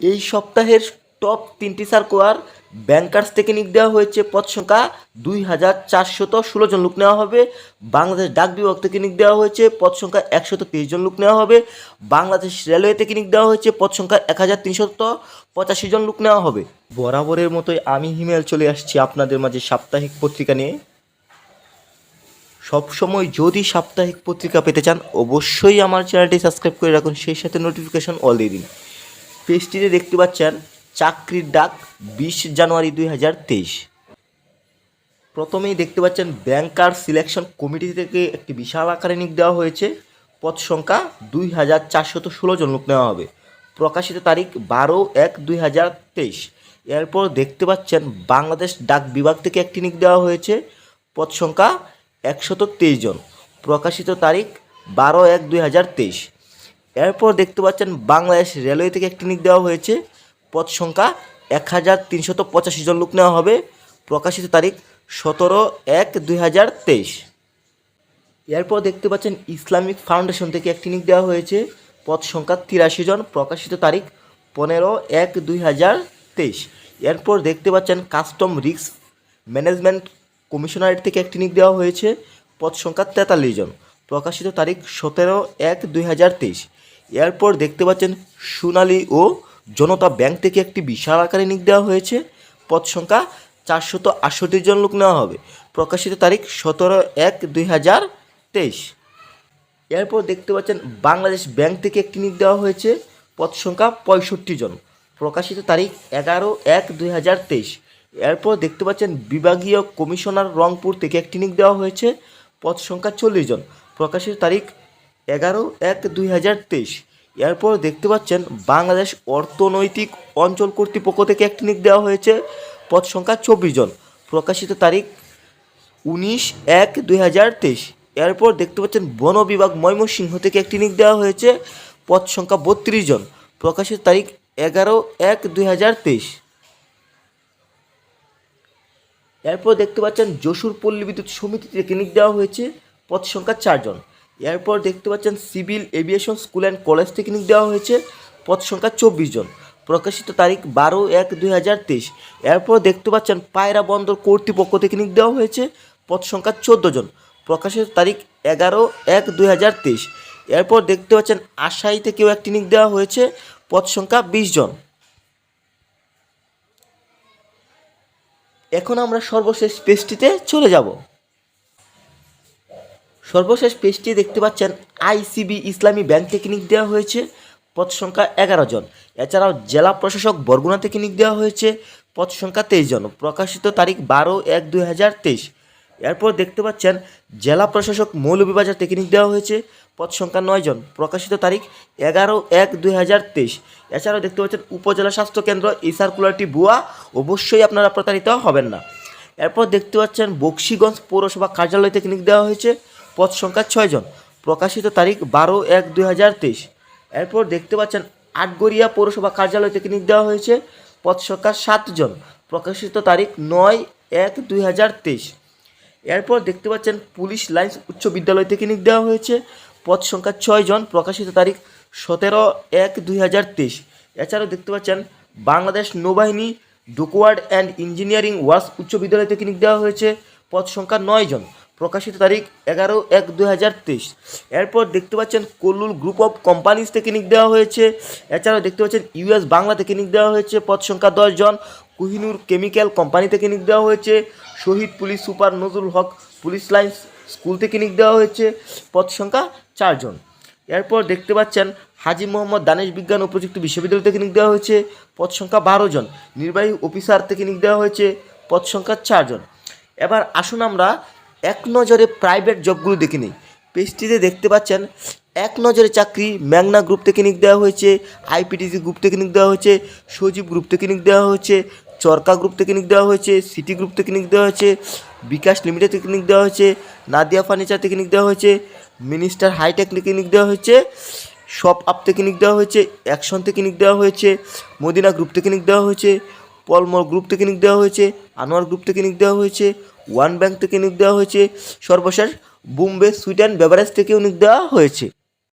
এই সপ্তাহের টপ তিনটি সার্কুলার ব্যাংকার্স থেকে নিক দেওয়া হয়েছে। পদ সংখ্যা দুই হাজার চারশত ষোলো জন লোক নেওয়া হবে। বাংলাদেশ ডাক বিভাগ থেকে নিক দেওয়া হয়েছে। পদ সংখ্যা একশত তেইশ জন লোক নেওয়া হবে। বাংলাদেশ রেলওয়ে থেকে নিক দেওয়া হয়েছে। পদ সংখ্যা এক হাজার তিনশত পঁচাশি জন লোক নেওয়া হবে। বরাবরের মতোই আমি হিমেল চলে আসছি আপনাদের মাঝে সাপ্তাহিক পত্রিকা নিয়ে। সবসময় যদি সাপ্তাহিক পত্রিকা পেতে চান, অবশ্যই আমার চ্যানেলটি সাবস্ক্রাইব করে রাখুন। সেই সাথে নোটিফিকেশন অল দিয়ে দিন। পেজটিতে দেখতে পাচ্ছেন চাকরির ডাক বিশ জানুয়ারি দুই হাজার তেইশ। প্রথমেই দেখতে পাচ্ছেন ব্যাংকার সিলেকশন কমিটি থেকে একটি বিশাল আকারে নিক দেওয়া হয়েছে। পদ সংখ্যা দুই হাজার চারশত ষোলো জন লোক নেওয়া হবে। প্রকাশিত তারিখ বারো এক দুই হাজার তেইশ। এরপর দেখতে পাচ্ছেন বাংলাদেশ ডাক বিভাগ থেকে একটি নিক দেওয়া হয়েছে। পদ সংখ্যা একশত তেইশ জন। প্রকাশিত তারিখ বারো এক দুই হাজার তেইশ। এরপর দেখতে পাচ্ছেন বাংলাদেশ রেলওয়ে থেকে একটি নিক দেওয়া হয়েছে। পদ সংখ্যা এক হাজার তিনশত পঁচাশি জন লোক নেওয়া হবে। প্রকাশিত তারিখ সতেরো এক দুই হাজার তেইশ। এরপর দেখতে পাচ্ছেন ইসলামিক ফাউন্ডেশন থেকে একটি নিক দেওয়া হয়েছে। পদ সংখ্যা তিরাশি জন। প্রকাশিত তারিখ পনেরো এক দুই হাজার তেইশ। এরপর দেখতে পাচ্ছেন কাস্টম রিস্ক ম্যানেজমেন্ট কমিশনারেট থেকে একটি নিক দেওয়া হয়েছে। পদ সংখ্যা তেতাল্লিশ জন। প্রকাশিত তারিখ সতেরো এক দুই হাজার তেইশ। এরপর দেখতে পাচ্ছেন সোনালী ও জনতা ব্যাংক থেকে একটি বিশাল আকারে নিক দেওয়া হয়েছে। পদ সংখ্যা চারশত আটষট্টি জন লোক নেওয়া হবে। প্রকাশিত তারিখ সতেরো এক দুই হাজার তেইশ। এরপর দেখতে পাচ্ছেন বাংলাদেশ ব্যাংক থেকে একটি নিক দেওয়া হয়েছে। পদ সংখ্যা পঁয়ষট্টি জন। প্রকাশিত তারিখ এগারো এক দুই হাজার তেইশ। এরপর দেখতে পাচ্ছেন বিভাগীয় কমিশনার রংপুর থেকে একটি নিক দেওয়া হয়েছে। পদ সংখ্যা চল্লিশ জন। প্রকাশিত তারিখ এগারো এক দুই হাজার তেইশ। এরপর দেখতে পাচ্ছেন বাংলাদেশ অর্থনৈতিক অঞ্চল কর্তৃপক্ষ থেকে একটি নিক দেওয়া হয়েছে। পদ সংখ্যা চব্বিশ জন। প্রকাশিত তারিখ উনিশ এক দুই হাজার তেইশ। এরপর দেখতে পাচ্ছেন বন বিভাগ ময়মনসিংহ থেকে একটি নিক দেওয়া হয়েছে। পদ সংখ্যা বত্রিশ জন। প্রকাশিত তারিখ এগারো এক দুই হাজার তেইশ। এরপর দেখতে পাচ্ছেন যশোর পল্লী বিদ্যুৎ সমিতি থেকে নিক দেওয়া হয়েছে। পদ সংখ্যা চারজন এরপর দেখতে পাচ্ছেন civil aviation school and college থেকে নিক দেওয়া হয়েছে, পদ সংখ্যা চব্বিশ জন। প্রকাশিত তারিখ বারো এক দুই হাজার তেইশ। এরপর দেখতে পাচ্ছেন পায়রা বন্দর কর্তৃপক্ষ থেকে নিক দেওয়া হয়েছে, পদ সংখ্যা চোদ্দ জন। প্রকাশিত তারিখ এগারো এক দুই হাজার তেইশ। এরপর দেখতে পাচ্ছেন আশাই থেকেও একটি নিক দেওয়া হয়েছে, পদ সংখ্যা বিশ জন। এখন আমরা সর্বশেষ পেজটিতে চলে যাব। সর্বশেষ পেজটি দেখতে পাচ্ছেন আইসিবি ইসলামী ব্যাংক থেকে নিক দেওয়া হয়েছে, পদ সংখ্যা এগারো জন। এছাড়াও জেলা প্রশাসক বরগুনা থেকে নিক দেওয়া হয়েছে, পদ সংখ্যা তেইশ জন। প্রকাশিত তারিখ বারো এক দুই হাজার তেইশ। এরপর দেখতে পাচ্ছেন জেলা প্রশাসক মৌলভীবাজার থেকে নিক দেওয়া হয়েছে, পদ সংখ্যা নয় জন। প্রকাশিত তারিখ এগারো এক দুই হাজার তেইশ। এছাড়াও দেখতে পাচ্ছেন উপজেলা স্বাস্থ্য কেন্দ্র, এই সার্কুলারটি ভুয়া, অবশ্যই আপনারা প্রতারিত হবেন না। এরপর দেখতে পাচ্ছেন বক্সিগঞ্জ পৌরসভা কার্যালয় থেকে নিক দেওয়া হয়েছে পদ সংখ্যা ছয় জন। প্রকাশিত তারিখ বারো এক দুই হাজার তেইশ। এরপর দেখতে পাচ্ছেন আটগড়িয়া পৌরসভা কার্যালয় থেকে নিক দেওয়া হয়েছে। পদ সংখ্যা সাতজন প্রকাশিত তারিখ নয় এক দুই হাজার তেইশ। এরপর দেখতে পাচ্ছেন পুলিশ লাইন্স উচ্চ বিদ্যালয় থেকে নিক দেওয়া হয়েছে। পদ সংখ্যা ছয় জন। প্রকাশিত তারিখ সতেরো এক দুই হাজার তেইশ। এছাড়াও দেখতে পাচ্ছেন বাংলাদেশ নৌবাহিনী, ডুকওয়ার্ড অ্যান্ড ইঞ্জিনিয়ারিং ওয়ার্কস উচ্চ বিদ্যালয় থেকে নিক দেওয়া হয়েছে। পদ সংখ্যা নয় জন। প্রকাশিত তারিখ এগারো এক দু হাজার তেইশ। এরপর দেখতে পাচ্ছেন কল্লুল গ্রুপ অফ কোম্পানিজ থেকে নিক দেওয়া হয়েছে। এছাড়াও দেখতে পাচ্ছেন ইউএস বাংলা থেকে নিক দেওয়া হয়েছে। পদ সংখ্যা দশ জন। কোহিনুর কেমিক্যাল কোম্পানি থেকে নিক দেওয়া হয়েছে। Shahid police super Nazrul Haque police lines school থেকে নিক দেওয়া হয়েছে। পদ সংখ্যা চারজন এরপর দেখতে পাচ্ছেন হাজি মোহাম্মদ দানেশ বিজ্ঞান ও প্রযুক্তি বিশ্ববিদ্যালয় থেকে নিক দেওয়া হয়েছে। পদ সংখ্যা বারো জন। নির্বাহী অফিসার থেকে নিক দেওয়া হয়েছে। পদ সংখ্যা চারজন এবার আসুন আমরা এক নজরে প্রাইভেট জবগুলো দেখে নিই পেজটিতে দেখতে পাচ্ছেন এক নজরে চাকরি ম্যাগনা গ্রুপ থেকে নিক দেওয়া হয়েছে আইপিটিসি গ্রুপ থেকে নিক দেওয়া হয়েছে সজীব গ্রুপ থেকে নিক দেওয়া হয়েছে চরকা গ্রুপ থেকে নিক দেওয়া হয়েছে সিটি গ্রুপ থেকে নিক দেওয়া হয়েছে বিকাশ লিমিটেড থেকে নিক দেওয়া হয়েছে নাদিয়া ফার্নিচার থেকে নিক দেওয়া হয়েছে মিনিস্টার হাইটেক থেকে নিক দেওয়া হয়েছে শপ আপ থেকে নিক দেওয়া হয়েছে অ্যাকশন থেকে নিক দেওয়া হয়েছে মদিনা গ্রুপ থেকে নিক দেওয়া হয়েছে পলমল গ্রুপ থেকে নিক দেওয়া হয়েছে আনোয়ার গ্রুপ থেকে নিক দেওয়া হয়েছে ওয়ান ব্যাংক থেকে নিয়োগ দেওয়া হয়েছে। সর্বশেষ বোম্বে সুইডেন বেভারেজ থেকেও নিয়োগ দেওয়া হয়েছে।